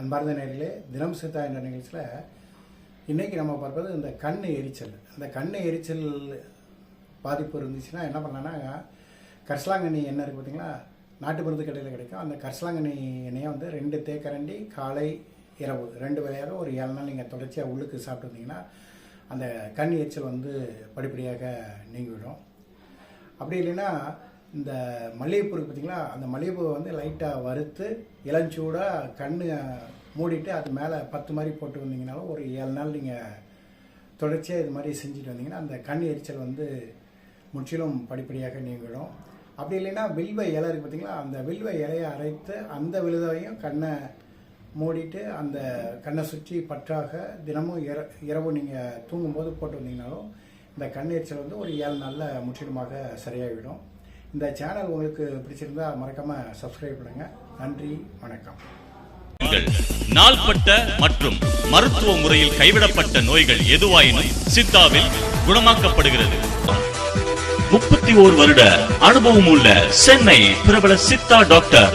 அன்பார்ந்த நேர்களே தினம் சித்தா என்ற நிகழ்ச்சியில் இன்றைக்கி நம்ம பார்ப்பது இந்த கண் எரிச்சல். அந்த கண் எரிச்சல் பாதிப்பு இருந்துச்சுன்னா என்ன பண்ணலான்னா கரிசலாங்கண்ணி எண்ணெய் இருக்குது பார்த்தீங்களா நாட்டு மருந்து கடையில் கிடைக்கும். அந்த கரிசலாங்கண்ணி எண்ணெயை வந்து ரெண்டு தேக்கரண்டி காலை இரவு ரெண்டு வேலையாக ஒரு ஏழு நாள் நீங்கள் தொடர்ச்சியாக உள்ளுக்கு சாப்பிட்டுருந்தீங்கன்னா அந்த கண் எரிச்சல் வந்து படிப்படியாக நீங்கிவிடும். அப்படி இல்லைன்னா இந்த மல்லிகைப்பூ இருக்குது பார்த்தீங்களா அந்த மல்லிகைப்பூவை வந்து லைட்டாக வறுத்து இளஞ்சூடாக கண் மூடிட்டு அது மேலே பத்து மாதிரி போட்டு வந்தீங்கனாலும் ஒரு ஏழு நாள் நீங்கள் தொடர்ச்சியாக இது மாதிரி செஞ்சுட்டு வந்தீங்கன்னா அந்த கண் எரிச்சல் வந்து முற்றிலும் படிப்படியாக நீங்கிடும். அப்படி இல்லைன்னா வில்வ இலை இருக்குது பார்த்தீங்களா அந்த வில்வ இலையை அரைத்து அந்த விழுதையும் கண்ணை மூடிட்டு அந்த கண்ணை சுற்றி பற்றாக தினமும் இர இரவு நீங்கள் தூங்கும்போது போட்டு வந்தீங்கனாலும் இந்த கண் எரிச்சல் வந்து ஒரு ஏழு நாளில் முற்றிலுமாக சரியாகிவிடும் இந்த சேனல் உங்களுக்கு பிடிச்சிருந்தா மறக்காமல் சப்ஸ்கிரைப் பண்ணுங்கள் நன்றி வணக்கம். நாள்பட்ட மற்றும் மருத்துவ முறையில் கைவிடப்பட்ட நோய்கள் எதுவாயினும் சித்தாவில் குணமாக்கப்படுகிறது. முப்பத்தி ஓர் வருட அனுபவம் உள்ள சென்னை பிரபல சித்தா டாக்டர்.